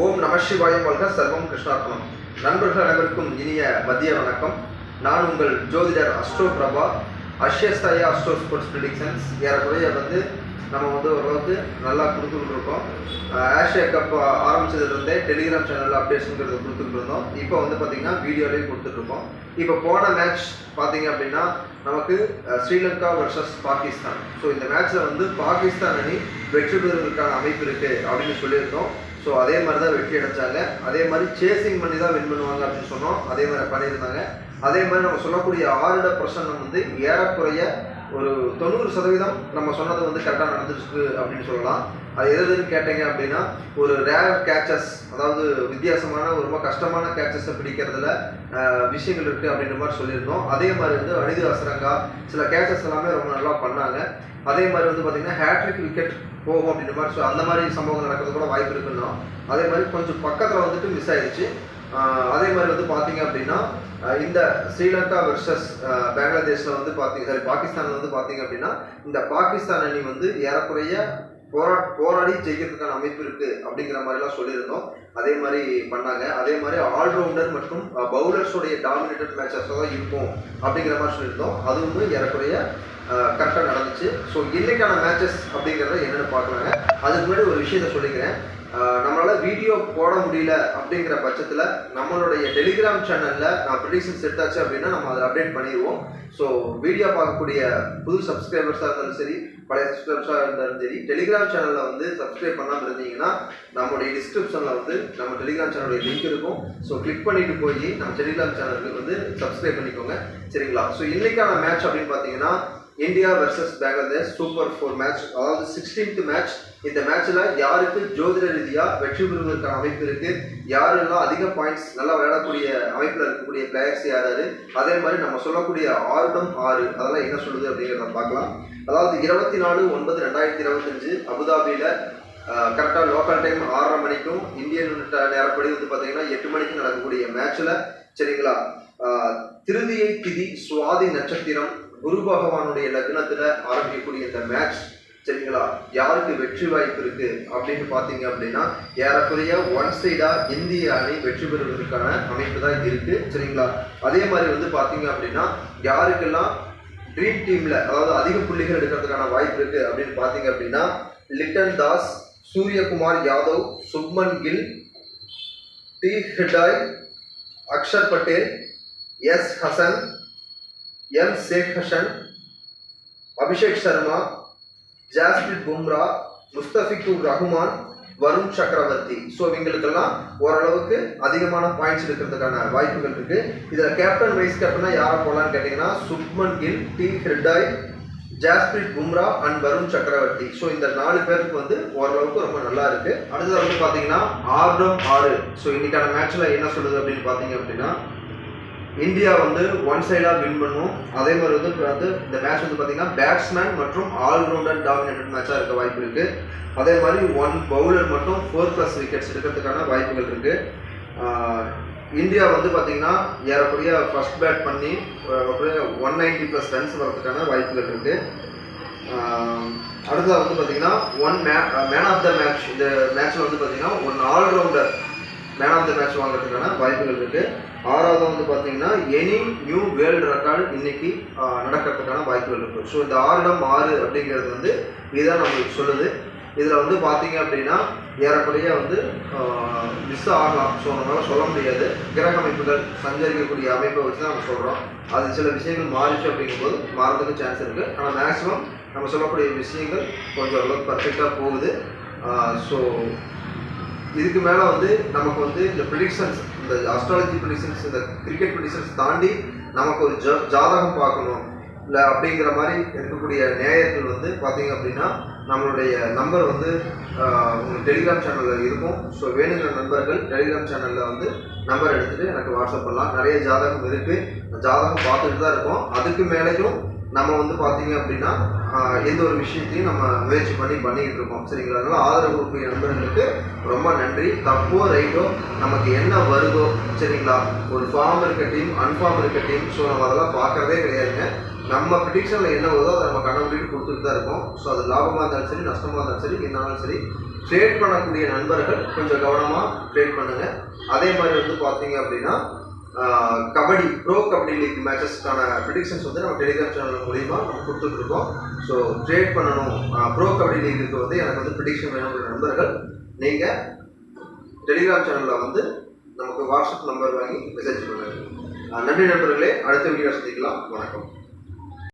ஓம் நம சிவாயம் வாழ்க சர்வம் கிருஷ்ணார்ப்பணம் நண்பர்கள் அனைவருக்கும் இனிய மதிய வணக்கம். நான் உங்கள் ஜோதிடர் அஸ்ட்ரோ பிரபா. அஷ்யஸ்தாயா அஸ்ட்ரோ ஸ்போர்ட்ஸ் ப்ரிடிக்ஷன்ஸ். ஏறக்குறைய வந்து நம்ம வந்து ஓரளவுக்கு நல்லா கொடுத்துக்கிட்டு இருக்கோம் ஆஷியா கப் ஆரம்பிச்சதுலேருந்தே டெலிகிராம் சேனலில் அப்டேட்ஸுங்கிறது கொடுத்துட்டு இருந்தோம் இப்போ வந்து பார்த்திங்கன்னா வீடியோலேயும் கொடுத்துட்ருக்கோம் இப்போ போன மேட்ச் பார்த்தீங்க அப்படின்னா நமக்கு ஸ்ரீலங்கா வர்சஸ் பாகிஸ்தான். ஸோ இந்த மேட்ச்சில் வந்து பாகிஸ்தான் அணி வெற்றி பெறுவதற்கான அமைப்பு இருக்குது அப்படின்னு சொல்லியிருந்தோம் ஸோ அதே மாதிரி தான் வெற்றி அடைச்சாங்க. அதே மாதிரி சேசிங் பண்ணி தான் வின் பண்ணுவாங்க அப்படின்னு சொன்னோம். அதே மாதிரி பண்ணியிருந்தாங்க. அதே மாதிரி நம்ம சொல்லக்கூடிய ஆறுட பிரசன்னம் வந்து ஏறக்குறைய ஒரு தொண்ணூறு சதவீதம் நம்ம சொன்னது வந்து கரெக்டாக நடந்துருக்கு அப்படின்னு சொல்லலாம். அது எது எதுன்னு கேட்டீங்க அப்படின்னா ஒரு ரேர் கேச்சஸ் அதாவது வித்தியாசமான ஒரு ரொம்ப கஷ்டமான கேச்சஸை பிடிக்கிறதுல விஷயங்கள் இருக்குது அப்படின்ற மாதிரி சொல்லியிருந்தோம். அதே மாதிரி வந்து அனிது அசரங்கா சில கேச்சஸ் எல்லாமே ரொம்ப நல்லா பண்ணாங்க. அதே மாதிரி வந்து பார்த்தீங்கன்னா ஹேட்ரிக் விக்கெட் போகும் அப்படின்ற மாதிரி ஸோ அந்த மாதிரி சம்பவங்கள் நடக்கிறது கூட வாய்ப்பு இருக்குன்னா அதே மாதிரி கொஞ்சம் பக்கத்தில் வந்துட்டு மிஸ் ஆயிடுச்சு. அதே மாதிரி வந்து பார்த்தீங்க அப்படின்னா இந்த ஸ்ரீலங்கா வெர்சஸ் பங்களாதேஷில் வந்து பார்த்தீங்க சாரி பாகிஸ்தானில் வந்து பார்த்தீங்க அப்படின்னா இந்த பாகிஸ்தான் அணி வந்து ஏறக்குறைய போரா போராடி ஜெயிக்கிறதுக்கான அமைப்பு இருக்குது அப்படிங்கிற மாதிரிலாம் சொல்லியிருந்தோம். அதே மாதிரி பண்ணாங்க. அதே மாதிரி ஆல்ரவுண்டர் மற்றும் பவுலர்ஸோடைய டாமினேட்டட் மேட்சஸ் தான் இருக்கும் அப்படிங்கிற மாதிரி சொல்லியிருந்தோம். அதுவும் ஏறக்குறைய கரெக்டாக நடந்துச்சு. ஸோ இன்றைக்கான மேட்சஸ் அப்படிங்கிறத என்னென்னு பார்க்கலாங்க. அதுக்கு முன்னாடி ஒரு விஷயத்த சொல்லிக்கிறேன். நம்மளால் வீடியோ போட முடியல அப்படிங்கிற பட்சத்தில் நம்மளுடைய டெலிகிராம் சேனலில் நான் ப்ரிடிக்ஷன்ஸ் எடுத்தாச்சு அப்படின்னா நம்ம அதை அப்டேட் பண்ணிடுவோம். ஸோ வீடியோ பார்க்கக்கூடிய புது சப்ஸ்கிரைபர்ஸாக இருந்தாலும் சரி பழைய சப்ஸ்கிரைபர்ஸாக இருந்தாலும் சரி டெலிகிராம் சேனலில் வந்து சப்ஸ்கிரைப் பண்ணாமல் இருந்தீங்கன்னா நம்மளுடைய டிஸ்கிரிப்ஷனில் வந்து நம்ம டெலிகிராம் சேனலுடைய லிங்க் இருக்கும். ஸோ கிளிக் பண்ணிட்டு போய் நம்ம டெலிகிராம் சேனலுக்கு வந்து சப்ஸ்கிரைப் பண்ணிக்கோங்க. சரிங்களா? ஸோ இன்றைக்கான மேட்ச் அப்படின்னு பார்த்தீங்கன்னா India versus Bangladesh super four match அதாவது சிக்ஸ்டீன்த் மேட்ச் இந்த மேட்ச்சில் யாருக்கு ஜோதிட ரீதியாக வெற்றி பெறுவதற்கான அமைப்பு இருக்குது யாரெல்லாம் அதிக பாயிண்ட்ஸ் நல்லா விளையாடக்கூடிய அமைப்பில் இருக்கக்கூடிய பிளேயர்ஸ் யாராரு? அதே மாதிரி நம்ம சொல்லக்கூடிய ஆறுடம் ஆறு. அதெல்லாம் என்ன சொல்லுது அப்படிங்கிறத பார்க்கலாம். அதாவது இருபத்தி நாலு ஒன்பது ரெண்டாயிரத்தி இருபத்தஞ்சு அபுதாபியில் கரெக்டாக லோக்கல் டைம் ஆறரை மணிக்கும் இந்தியன் நேரப்படி வந்து பார்த்தீங்கன்னா எட்டு மணிக்கு நடக்கக்கூடிய மேட்ச்சில் சரிங்களா? திருதியை திதி சுவாதி நட்சத்திரம் குரு பகவானுடைய லக்னத்தில் ஆரம்பிக்கக்கூடிய இந்த மேட்ச் சரிங்களா? யாருக்கு வெற்றி வாய்ப்பு இருக்கு அப்படின்னு பார்த்தீங்க அப்படின்னா ஏறக்குறைய ஒன் சைடா இந்திய அணி வெற்றி பெறுவதற்கான அமைப்பு தான் இருக்கு சரிங்களா? அதே மாதிரி வந்து பார்த்தீங்க அப்படின்னா யாருக்கெல்லாம் ட்ரீம் டீம்ல அதாவது அதிக புள்ளிகள் எடுக்கிறதுக்கான வாய்ப்பு இருக்கு அப்படின்னு பார்த்தீங்க அப்படின்னா Litton Das Suryakumar Yadav Shubman Gill T Hridoy Axar Patel S Hasan M Sheikh Hasan Abhishek Sharma Jasprit Bumrah Mustafizur Rahman Varun Chakravarthy so இவங்களுக்கெல்லாம் ஓரளவுக்கு அதிகமான பாயிண்ட்ஸ் எடுக்கிறதுக்கான வாய்ப்புகள் இருக்கு. இதில் கேப்டன் வைஸ் கேப்டனாக யாரை போகலான்னு கேட்டிங்கன்னா Shubman Gill T Hridoy Jasprit Bumrah and Varun Chakravarthy so இந்த நாலு பேருக்கு வந்து ஓரளவுக்கு ரொம்ப நல்லா இருக்கு. அடுத்தது வந்து பார்த்தீங்கன்னா ஆர்டம் ஆறு ஸோ இன்னைக்கான மேட்ச்ல என்ன சொல்லுது அப்படின்னு பார்த்தீங்க அப்படின்னா இந்தியா வந்து ஒன் சைடாக வின் பண்ணும். அதே மாதிரி வந்து இப்போ வந்து இந்த மேட்ச் வந்து பார்த்தீங்கன்னா பேட்ஸ்மேன் மற்றும் ஆல்ரவுண்டர் டாமினேட்டட் மேட்சாக இருக்க வாய்ப்பு இருக்குது அதே மாதிரி ஒன் பவுலர் மட்டும் ஃபோர் ப்ளஸ் விக்கெட்ஸ் எடுக்கிறதுக்கான வாய்ப்புகள் இருக்குது இந்தியா வந்து பார்த்தீங்கன்னா ஏறக்குறைய ஃபர்ஸ்ட் பேட் பண்ணி ஒன் நைன்டி ப்ளஸ் ரன்ஸ் வரதுக்கான வாய்ப்புகள் இருக்குது அடுத்ததாக அடுத்தது வந்து பார்த்தீங்கன்னா ஒன் மே மேன் ஆஃப் த மேட்ச் இந்த மேட்ச்சில் வந்து பார்த்தீங்கன்னா one allrounder man of the match வாங்குறதுக்கான வாய்ப்புகள் இருக்கு. ஆறாவது வந்து பார்த்தீங்கன்னா எனி நியூ வேர்ல்டு ரெக்கார்டு இன்னைக்கு நடக்கிறதுக்கான வாய்ப்புகள் இருக்கு. ஸோ இந்த ஆறிடம் ஆறு அப்படிங்கிறது வந்து இதுதான் நம்மளுக்கு சொல்லுது. இதில் வந்து பார்த்தீங்க அப்படின்னா ஏறக்குறைய வந்து மிஸ் ஆகலாம். ஸோ நம்மளால சொல்ல முடியாது. கிரக அமைப்புகள் சஞ்சரிக்கக்கூடிய அமைப்பை வச்சு தான் நம்ம சொல்கிறோம் அது சில விஷயங்கள் மாறிச்சு அப்படிங்கும்போது மாறதுக்கு சான்ஸ் இருக்குது ஆனால் மேக்ஸிமம் நம்ம சொல்லக்கூடிய விஷயங்கள் கொஞ்சம் ஓரளவுக்கு பர்ஃபெக்டாக போகுது. ஸோ இதுக்கு மேலே வந்து நமக்கு வந்து இந்த ப்ரிடிக்ஷன்ஸ் இந்த அஸ்ட்ராலஜி ப்ரிடிக்ஷன்ஸ் இந்த கிரிக்கெட் ப்ரிடிக்ஷன்ஸ் தாண்டி நமக்கு ஒரு ஜ ஜாதகம் பார்க்கணும். இல்லை அப்படிங்கிற மாதிரி இருக்கக்கூடிய நேயர்கள் வந்து பார்த்தீங்க அப்படின்னா நம்மளுடைய நம்பர் வந்து உங்களுக்கு டெலிகிராம் சேனலில் இருக்கும். ஸோ வேணுங்கிற நண்பர்கள் டெலிகிராம் சேனலில் வந்து நம்பர் எடுத்துகிட்டு எனக்கு வாட்ஸ்அப் பண்ணலாம். நிறைய ஜாதகம் இருக்குது ஜாதகம் பார்த்துட்டு தான் இருக்கோம். அதுக்கு மேலேயும் நம்ம வந்து பார்த்தீங்க அப்படின்னா எந்த ஒரு விஷயத்தையும் நம்ம முயற்சி பண்ணி பண்ணிக்கிட்டு இருக்கோம். சரிங்களா? அதனால் ஆதரவு கொடுக்கிற நண்பர்களுக்கு ரொம்ப நன்றி. தப்போ ரைட்டோ நமக்கு என்ன வருதோ சரிங்களா? ஒரு ஃபார்ம் இருக்க டீம் அன்ஃபார்ம் இருக்க டீம் ஸோ நம்ம அதெல்லாம் பார்க்கறதே கிடையாதுங்க. நம்ம ப்ரிடிக்ஷனில் என்ன வருதோ அதை நம்ம கண்டுபிடிட்டு கொடுத்துட்டு தான் இருக்கோம். ஸோ அது லாபமாக இருந்தாலும் சரி நஷ்டமாக இருந்தாலும் சரி என்னாலும் சரி ட்ரேட் பண்ணக்கூடிய நண்பர்கள் கொஞ்சம் கவனமாக ட்ரேட் பண்ணுங்கள் அதே மாதிரி வந்து பார்த்தீங்க அப்படின்னா கபடி ப்ரோ கபடி லீக் மேட்சஸ்க்கான ப்ரிடிக்ஷன்ஸ் வந்து நம்ம டெலிகிராம் சேனல் மூலிமா நம்ம கொடுத்துட்ருக்கோம். ஸோ ட்ரேட் பண்ணணும். ப்ரோ கபடி லீக்குக்கு வந்து எனக்கு வந்து ப்ரிடிக்ஷன் வேணுங்கிற நண்பர்கள் நீங்கள் டெலிகிராம் சேனலில் வந்து நமக்கு வாட்ஸ்அப் நம்பர் வாங்கி மெசேஜ் பண்ணுங்கள் நன்றி நண்பர்களே. அடுத்த வீடியோ சந்திக்கலாம். வணக்கம்.